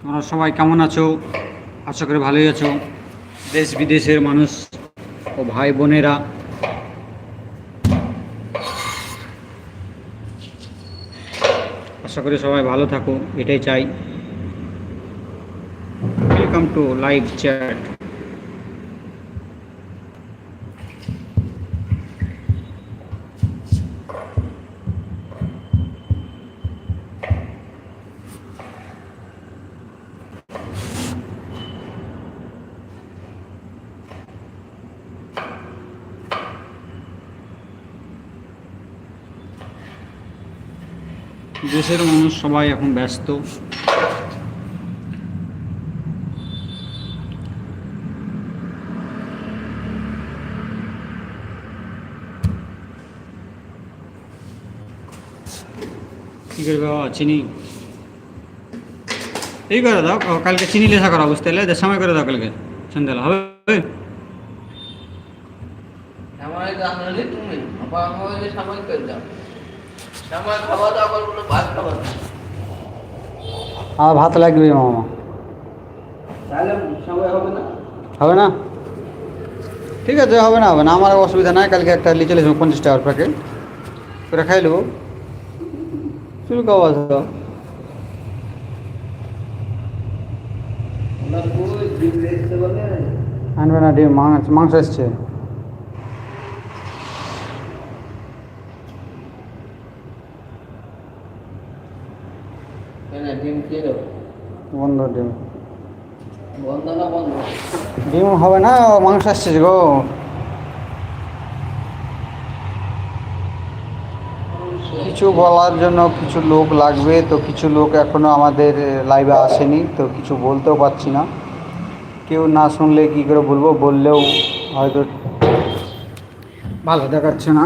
তোমরা সবাই কেমন আছো? আশা করি ভালোই আছো। দেশ বিদেশের মানুষ ও ভাই বোনেরা। আশা করি সবাই ভালো থাকো, এটাই চাই। ওয়েলকাম টু লাইভ চ্যাট দেশের মানুষ সবাই এখন ব্যস্ত। বাবা? চিনি? এই করে দাও কালকে চিনি লেখা করা বুঝতে পারলে? সময় করে দাও কালকে, সন্ধ্যাবেলা, হবে? আমার তুমি আমাকে সময় করে দাও। আমার ভাত লাগবে মামা তাহলে সময় হবে না হবে না ঠিক আছে হবে না হবে না আমার অসুবিধা নাই কালকে একটা লিচে লিখব পঞ্চাশ টাকার প্যাকেট করে খাই নেব শুরু খাওয়া দাও ওনার কই ডিম দেখতে বলে আনবে না ডিম মাংস মাংস এসছে কেন ডিম খেয়ে দেবো? বন্ধ ডিম। বন্ধ না বন্ধ? ডিম হবে না মাংস আসছে গো। কিছু বলার জন্য কিছু লোক লাগবে তো কিছু লোক এখনও আমাদের লাইভে আসেনি তো কিছু বলতেও পারছি না। কেউ না শুনলে কি করে বলব বললেও হয়তো ভালো দেখাচ্ছে না।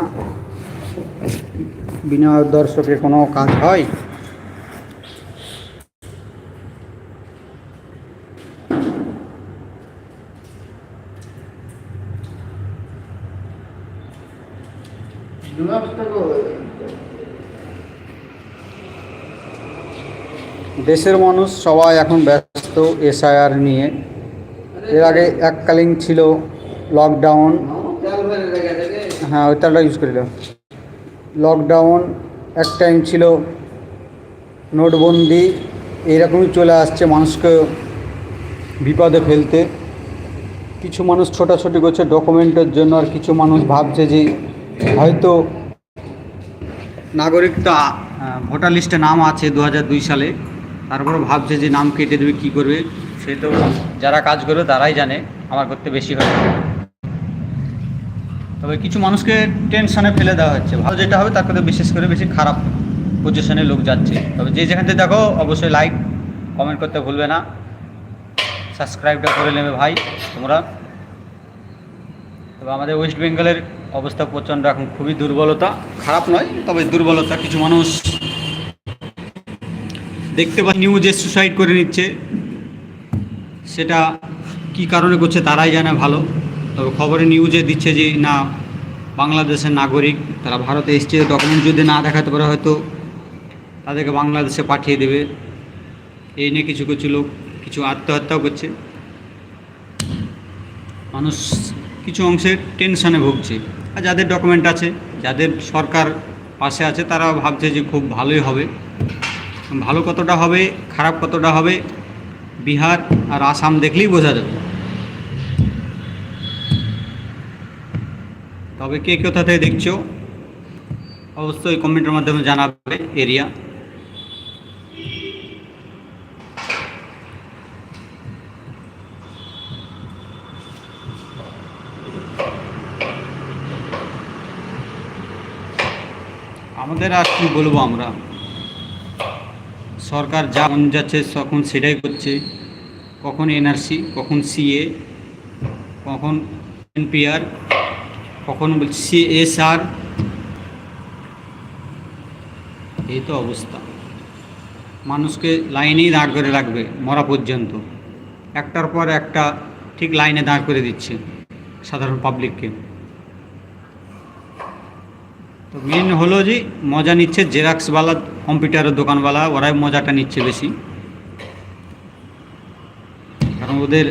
বিনা দর্শকের কোনো কাজ হয়? দেশের মানুষ সবাই এখন ব্যস্ত এসআইআর নিয়ে। এর আগে এককালীন ছিল লকডাউন হ্যাঁ ওই তালটা ইউজ করিল। লকডাউন এক টাইম ছিল নোটবন্দি, এইরকমই চলে আসছে মানুষকে বিপদে ফেলতে। কিছু মানুষ ছোটাছুটি করছে ডকুমেন্টের জন্য, আর কিছু মানুষ ভাবছে যে হয়তো নাগরিকটা আহ, ভোটার লিস্টে নাম আছে দু সালে। তারপরে ভাবছে যে নাম কেটে দেবে কী করবে? সে তো যারা কাজ করবে তারাই জানে আমার করতে বেশি হয়। তবে কিছু মানুষকে টেনশনে ফেলে দেওয়া হচ্ছে। ভালো যেটা হবে তার কথা বিশেষ করে বেশি খারাপ পজিশনে লোক যাচ্ছে। তবে যে যেখান থেকে দেখো অবশ্যই লাইক কমেন্ট করতে ভুলবে না। সাবস্ক্রাইবটা করে নেবে ভাই তোমরা। তবে আমাদের ওয়েস্ট বেঙ্গলের অবস্থা প্রচণ্ড, এখন খুবই দুর্বলতা। খারাপ নয়, তবে দুর্বলতা কিছু মানুষ দেখতে পাই নিউজে সুসাইড করে নিচ্ছে। সেটা কি কারণে করছে তারাই জানে ভালো। তবে খবরে নিউজে দিচ্ছে যে, না, বাংলাদেশের নাগরিক, তারা ভারতে এসছে ডকুমেন্ট যদি না দেখাতে পারে, হয়তো তাদেরকে বাংলাদেশে পাঠিয়ে দেবে। এই নিয়ে কিছু কিছু লোক কিছু আত্মহত্যাও করছে। মানুষ কিছু অংশে টেনশনে ভুগছে। আর যাদের ডকুমেন্ট আছে, যাদের সরকার পাশে আছে তারা ভাবছে যে খুব ভালোই হবে। ভালো কতটা হবে, খারাপ কতটা হবে, বিহার আর আসাম দেখলেই বোঝা যাবে। তবে কে কোথা থেকে দেখছ, অবশ্যই কমেন্টের মাধ্যমে জানাবে এরিয়া আমাদের আর কি বলব আমরা? সরকার যা মন যাচ্ছে, তখন সেটাই করছে। কখন এনআরসি কখন সিএ কখন এনপিআর কখন সিএসআর এই তো অবস্থা। মানুষকে লাইনেই দাঁড় করে রাখবে মরা পর্যন্ত। একটার পর একটা ঠিক লাইনে দাঁড় করে দিচ্ছে সাধারণ পাবলিককে মেন হলো যে মজা নিচ্ছে জেরক্সওয়ালা কম্পিউটারের দোকানওয়ালা, ওরাই মজাটা নিচ্ছে বেশি। কারণ ওদের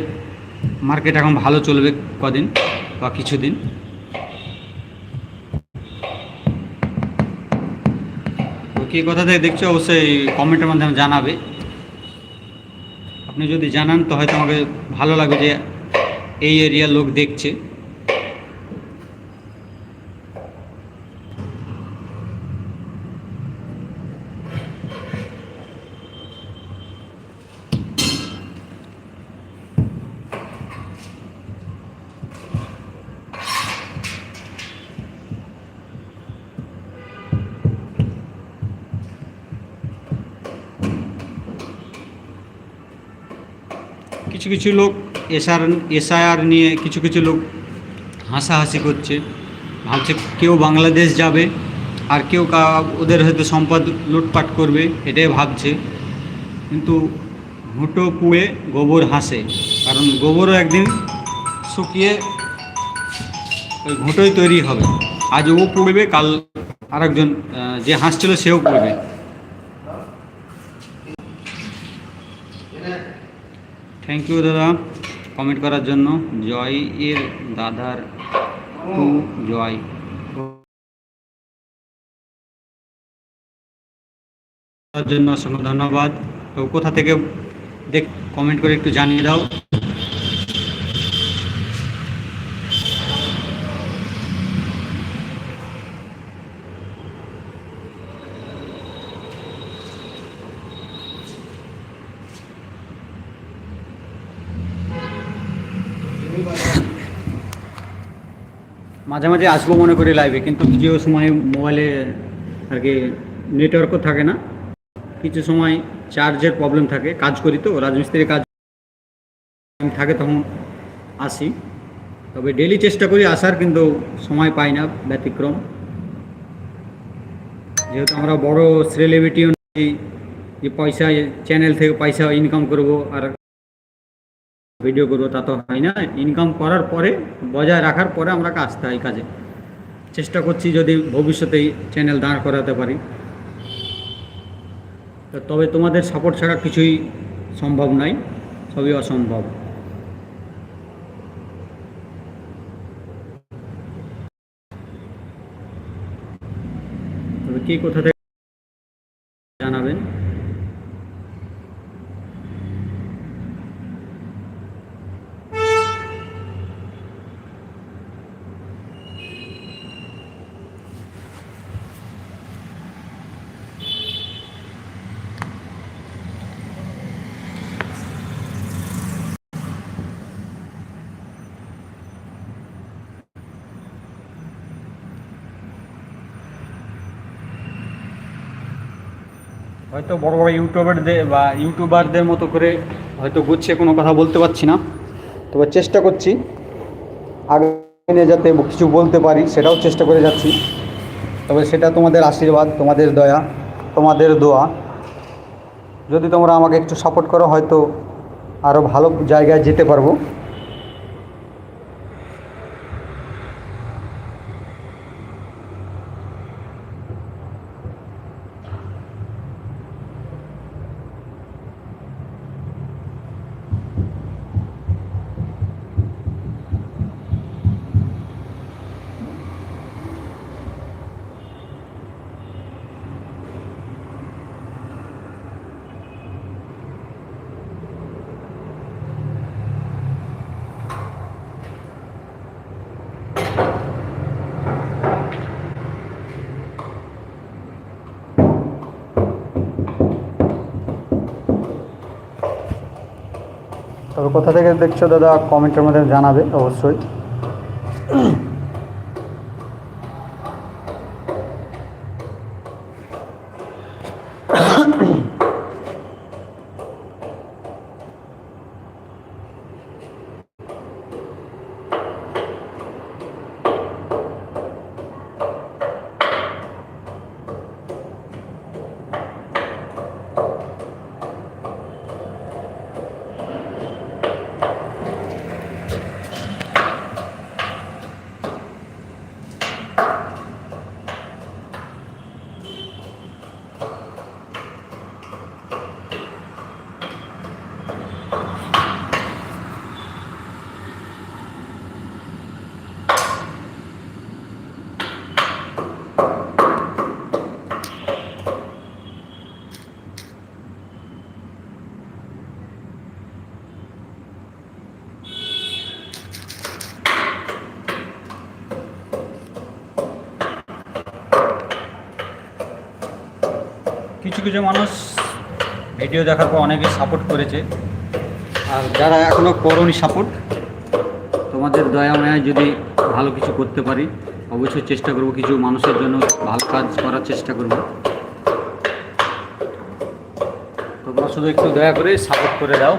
মার্কেট এখন ভালো চলবে কদিন বা কিছুদিন। কী কথা থেকে দেখছ অবশ্যই কমেন্টের মাধ্যমে জানাবে। আপনি যদি জানান, তো হয়তো আমাকে ভালো লাগবে যে এই এরিয়ার লোক দেখছে। কিছু কিছু লোক এসআর, এসআইআর নিয়ে কিছু কিছু লোক হাসাহাসি করছে। ভাবছে কেউ বাংলাদেশ যাবে আর কেউ কা- ওদের হয়তো সম্পদ লুটপাট করবে, এটাই ভাবছে। কিন্তু ঘুঁটো পুড়ে গোবর হাসে। কারণ গোবরও একদিন শুকিয়ে ওই ঘুঁটোই তৈরি হবে। আজ ও পুড়বে, কাল আরেকজন যে হাসছিল সেও পুড়বে। থ্যাংক ইউ দাদা। কমেন্ট করার জন্য। জয় এর দাদার টু জয়। জন্য ধন্যবাদ। কোথা থেকে দেখ কমেন্ট করে একটু জানিয়ে দাও। মাঝে মাঝে আসব মনে করি লাইভে কিন্তু কিছু সময় মোবাইলে আর কি নেটওয়ার্কও থাকে না। কিছু সময় চার্জের প্রবলেম থাকে, কাজ করি তো, রাজমিস্ত্রির কাজ থাকে তখন আসি। তবে ডেলি চেষ্টা করি আসার, কিন্তু সময় পাই না, ব্যতিক্রম। যেহেতু আমরা বড় সেলিব্রিটিও যে পয়সা চ্যানেল থেকে পয়সা ইনকাম করব, আর ভিডিও করব, তা তো হয় না। ইনকাম করার পরে, বজায় রাখার পরে আমরা আসতে হয় কাজে। চেষ্টা করছি যদি ভবিষ্যতে চ্যানেল দাঁড় করাতে পারি। তবে তোমাদের সাপোর্ট ছাড়া কিছুই সম্ভব নয় সবই অসম্ভব। তবে কে কোথা থেকে জানাবেন? হয়তো বড় বড় ইউটিউবারদের বা ইউটিউবারদের মতো করে হয়তো গুছিয়ে কোনো কথা বলতে পারছি না। তবে চেষ্টা করছি। আগামী যাতে কিছু বলতে পারি, সেটাও চেষ্টা করে যাচ্ছি। তবে সেটা তোমাদের আশীর্বাদ, তোমাদের দয়া, তোমাদের দোয়া। যদি তোমরা আমাকে একটু সাপোর্ট করো, হয়তো আরও ভালো জায়গায় যেতে পারব। তবে কোথা থেকে দেখছ দাদা? কমেন্টের মধ্যে জানাবে অবশ্যই। কিছু কিছু মানুষ ভিডিও দেখার পর অনেকে সাপোর্ট করেছে। আর যারা এখনও করনি সাপোর্ট তোমাদের দয়া মায়া যদি ভালো কিছু করতে পারি, অবশ্যই চেষ্টা করব কিছু মানুষের জন্য ভালো কাজ করার চেষ্টা করব। তোমরা শুধু একটু দয়া করে সাপোর্ট করে দাও।